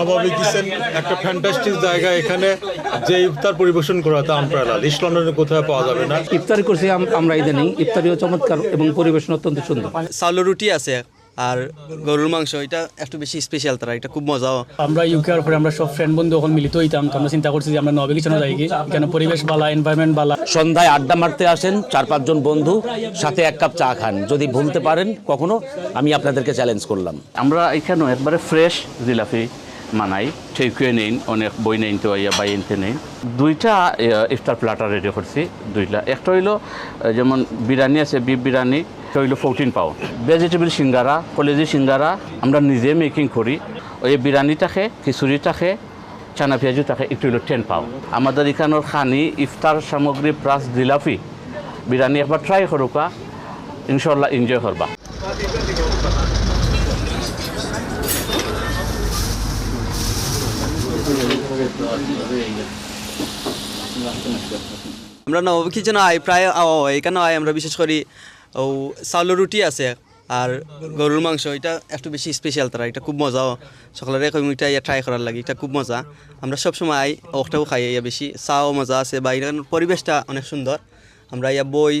নবাবী kitchen একটা fantastic জায়গা এখানে যে ইফতার পরিবেশন করা তা আনপ্রালাল ইস্ট লন্ডনে কোথাও পাওয়া যাবে না। ইফতারি করছি আম- আমরা ইদানিং। ইফতারিও চমৎকার এবং পরিবেশন অত্যন্ত সুন্দর। চাউলের রুটি আছে আর গরুর মাংস এটা একটু বেশি স্পেশাল তারা এটা খুব মজাও। আমরা ইউকে আর পরে আমরা সব ফ্রেন্ড বন্ধু এখন মিলিত হইতাম তো আমরা চিন্তা করছি যে আমরা নবে কিছু যাই কি। কেন পরিবেশ বালা এনভায়রনমেন্ট বালা সন্ধ্যায় আড্ডা মারতে আসেন চার পাঁচজন বন্ধু সাথে এক কাপ চা খান। যদি ভুলতে পারেন কখনো আমি আপনাদেরকে চ্যালেঞ্জ করলাম। আমরা এখানেও একবারে ফ্রেশ জিলাপি। মানাই। ঠেকুয়ে নেই অনেক বই নেই তো ইয়া বাই এনতে নেই দুইটা ইফতার প্লাটার রেডি করছি, দুইটা। একটা হইল যেমন বিরিয়ানি আছে, বিফ বিরিয়ানি হইল ফোরটিন পাউন্ড ভেজিটেবল সিঙ্গারা, কলেজি সিঙ্গারা, আমরা নিজে মেকিং করি। ওই বিরিয়ানি থাকে খিচুড়ি থাকে চানা পেঁয়াজু থাকে একটু হইল টেন পাউন্ড আমাদের এখানের খানি, ইফতার সামগ্রী প্লাস জিলাপি। বিরিয়ানি একবার ট্রাই করুকা ইনশাল্লাহ এনজয় করবা। আমরা নবাব কিচেন আই প্রায় এখানে আয়, আমরা বিশেষ করি, ও, চাউলের রুটি আছে আর গরুর মাংস, এটা একটু বেশি স্পেশাল তারা, এটা খুব মজাও সকালের এটা ইয়া ট্রাই করার লাগে, এটা খুব মজা। আমরা সবসময় আই ওটাও খাই, ইয়া বেশি, চাও মজা আছে, বা এখানে পরিবেশটা অনেক সুন্দর। আমরা ইয়া বই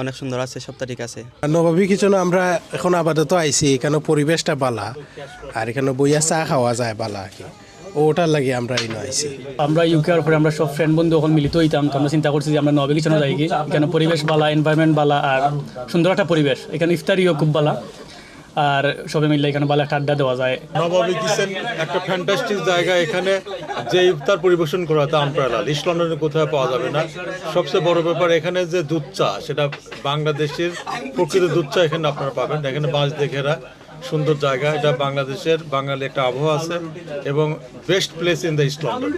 অনেক সুন্দর আছে সবটা ঠিক আছে। নবাবী কিচেনে আমরা এখন আপাতত আইছি, এখানে পরিবেশটা বালা, আর এখানে বইয়া চা খাওয়া যায় বালা আর কি। ওটার লাগে আমরা এই আইছি। আমরা ইউকে আর পরে আমরা সব ফ্রেন্ড বন্ধু ওখানে মিলিত হইতাম তো আমরা চিন্তা করছি যে আমরা নবে কিছু যাই কি? কেন পরিবেশ বালা এনভায়রনমেন্ট বালা আর সুন্দর একটা পরিবেশ। এখানে ইফতারিও খুব বালা। আর সবে মিললে এখানে ভালো একটা আড্ডা দেওয়া যায়। নবাবী একটা ফ্যান্টাস্টিক জায়গা এখানে যে ইফতার পরিবেশন করা তা আনপ্রালাল ইস্ট লন্ডনে কোথাও পাওয়া যাবে না। সবচেয়ে বড় ব্যাপার এখানে যে দুধ চা সেটা বাংলাদেশের প্রকৃত দুধ চা এখানে আপনারা পাবেন। এখানে বাঁশ দেখেরা সুন্দর জায়গা। এটা বাংলাদেশের বাঙালি একটা আবহাওয়া আছে এবং best place in the east London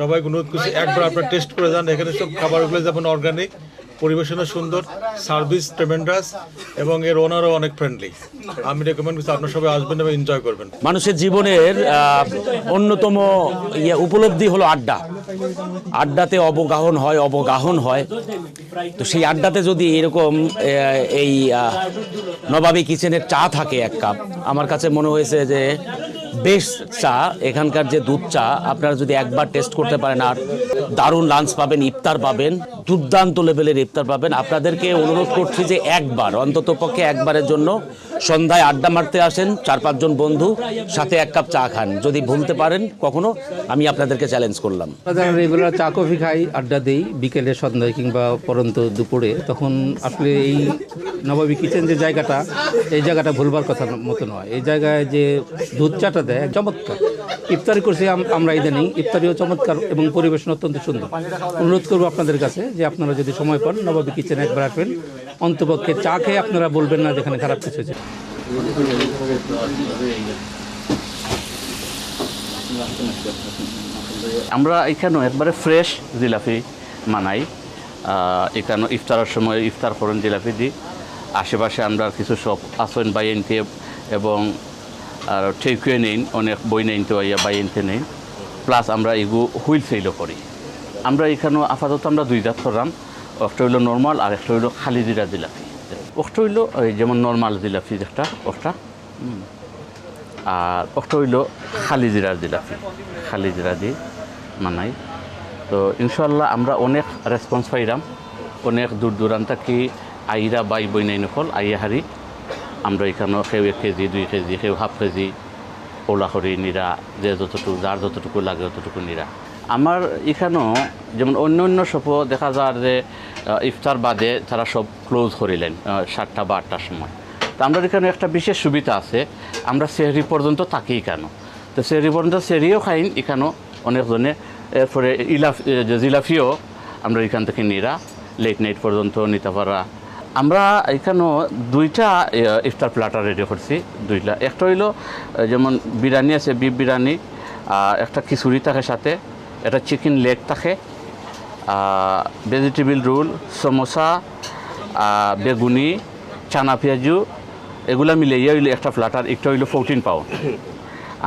সবাই অনুরোধ করছি, একবার আপনারা টেস্ট করে যান। এখানে সব খাবারগুলো যেমন অর্গানিক পরিবেশনা সুন্দর সার্ভিস ট্রেমেন্ডাস এবং এর ওনারও অনেক ফ্রেন্ডলি আমি রেকমেন্ড করছি, আপনার সবাই আসবেন এবং এনজয় করবেন। মানুষের জীবনের অন্যতম ইয়ে উপলব্ধি হলো আড্ডা। আড্ডাতে অবগাহন হয় অবগাহন হয়। তো সেই আড্ডাতে যদি এরকম এই নবাবী কিচেনের চা থাকে এক কাপ, আমার কাছে মনে হয়েছে যে বেশ চা, এখানকার যে দুধ চা, আপনারা যদি একবার টেস্ট করতে পারেন আর দারুণ লাঞ্চ পাবেন, ইফতার পাবেন দুর্দান্ত লেভেলের ইফতার পাবেন। আপনাদেরকে অনুরোধ করছি যে একবার, অন্তত পক্ষে একবারের জন্য সন্ধ্যায় আড্ডা মারতে আসেন চার পাঁচজন বন্ধু, সাথে এক কাপ চা খান। যদি ভুলতে পারেন কখনো, আমি আপনাদেরকে চ্যালেঞ্জ করলাম। রেগুলার চা কফি খাই, আড্ডা দিই, বিকেলে, সন্ধ্যায় কিংবা পরন্ত দুপুরে, তখন আসলে এই নবাবী কিচেন যে জায়গাটা, এই জায়গাটা ভুলবার কথা মতো নয়। এই জায়গায় যে দুধ চাটা দেয়, চমৎকার। ইফতারি করছি আম- আমরা ইদানিং। ইফতারিও চমৎকার এবং পরিবেশন অত্যন্ত সুন্দর। অনুরোধ করব আপনাদের কাছে যে আপনারা যদি সময় পান, নবাবী কিচেন একবার আসবেন। অন্তপক্ষে চা খেয়ে আপনারা বলবেন না যেখানে খারাপ কিছু হয়েছে। আমরা এখানেও একবারে ফ্রেশ জিলাপি মানাই। এখানে ইফতারের সময় ইফতার করেন জিলাপি দিই আশেপাশে আমরা কিছু সব আসন বাই এনতে এবং আর ঠেকুয়ে নেই, অনেক বই নেই তো, ইয়া বাই এনতে নেই। প্লাস আমরা এগু হুইল সেলও করি। আমরা এখানেও আপাতত আমরা দুই জাত করলাম একটা হইল নর্মাল আর একটা হইল খালি জিরা জিলাপি। হইল ওই যেমন নর্মাল জিলাপি একটা হুম। আর একটা হইল খালি জিরার জিলাপি। খালি জিরা দিয়ে মানাই। তো ইনশাল্লাহ আমরা অনেক রেসপন্স পাইলাম অনেক দূর দূরান্ত কি আইরা বাই বই নাই নকল, আইয়া হারি। আমরা এখানে সেও এক কেজি, দুই কেজি, সেও হাফ কেজি ওলা করি নিরা, যে যতটুকু, যার যতটুকু লাগে ততটুকু নিরা। আমার এখানেও যেমন অন্য অন্য শপও দেখা যায় যে ইফতার বাদে তারা সব ক্লোজ করিলেন সাতটা বা আটটার সময়। তো আমরা এখানে একটা বিশেষ সুবিধা আছে, আমরা সেহরি পর্যন্ত থাকি কেন তো সেহরি পর্যন্ত সেহরিও খাইন, এখানেও অনেকজনে, এরপরে ইলাফ জিলাফিও আমরা এখান থেকে নিরা, লেট নাইট পর্যন্ত নিতে পারা আমরা এখানেও দুইটা ইফতার প্লাটার রেডি করছি, দুইটা। একটা হইল যেমন বিরিয়ানি আছে বিফ বিরিয়ানি একটা খিচুড়ি থাকে সাথে একটা চিকেন লেগ থাকে ভেজিটেবল রোল সমোসা বেগুনি, চানা পেঁয়াজু, এগুলা মিলে ইয়ে হইল একটা ফ্লাটার একটা হইল ফোরটিন পাউন্ড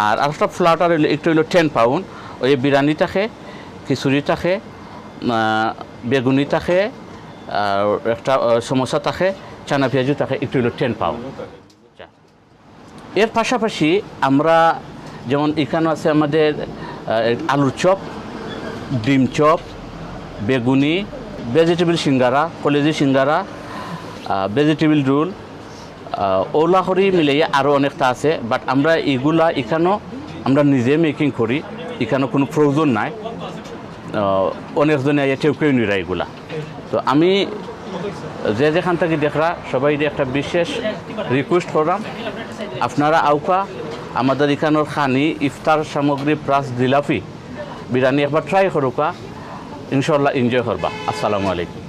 আর আরেকটা ফ্লাটার হইল, একটা হইল টেন পাউন্ড ওই বিরিয়ানি থাকে, খিচুড়ি থাকে বেগুনি থাকে একটা সমস্যা সমোসা থাকে, চানা পেঁয়াজু থাকে, একটু হইল টেন পাউন্ড এর পাশাপাশি আমরা যেমন এখানে আছে আমাদের আলুর চপ, ডিম চপ, বেগুনি ভেজিটেবল সিঙ্গারা, কলেজি সিঙ্গারা ভেজিটেবল রোল ওলা করি মিলিয়ে আরও অনেকটা আছে বাট আমরা এগুলা এখানেও আমরা নিজে মেকিং করি এখানে কোনো প্রয়োজন নাই। অনেকজনে কেউ নিরা এগুলা। তো আমি যে যেখান থেকে দেখরা, সবাই একটা বিশেষ রিকোয়েস্ট করলাম। আপনারা আউকা, আমাদের এখানোর খানি, ইফতার সামগ্রী প্লাস জিলাপি, বিরিয়ানি একবার ট্রাই করুকা ইনশাল্লাহ এনজয় করবা। আসসালামু আলাইকুম।